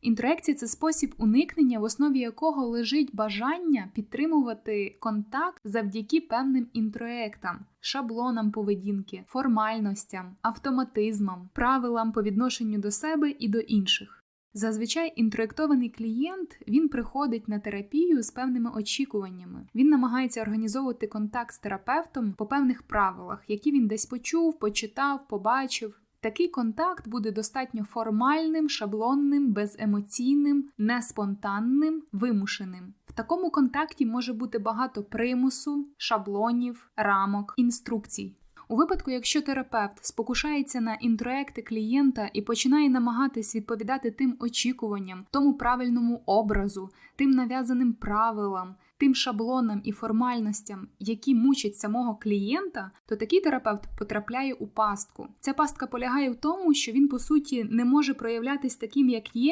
Інтроекція це спосіб уникнення, в основі якого лежить бажання підтримувати контакт завдяки певним інтроектам, шаблонам поведінки, формальностям, автоматизмам, правилам по відношенню до себе і до інших. Зазвичай інтроєктований клієнт він приходить на терапію з певними очікуваннями. Він намагається організовувати контакт з терапевтом по певних правилах, які він десь почув, почитав, побачив. Такий контакт буде достатньо формальним, шаблонним, беземоційним, неспонтанним, вимушеним. В такому контакті може бути багато примусу, шаблонів, рамок, інструкцій. У випадку, якщо терапевт спокушається на інтроекти клієнта і починає намагатись відповідати тим очікуванням, тому правильному образу, тим нав'язаним правилам, тим шаблонам і формальностям, які мучать самого клієнта, то такий терапевт потрапляє у пастку. Ця пастка полягає в тому, що він по суті не може проявлятись таким, як є,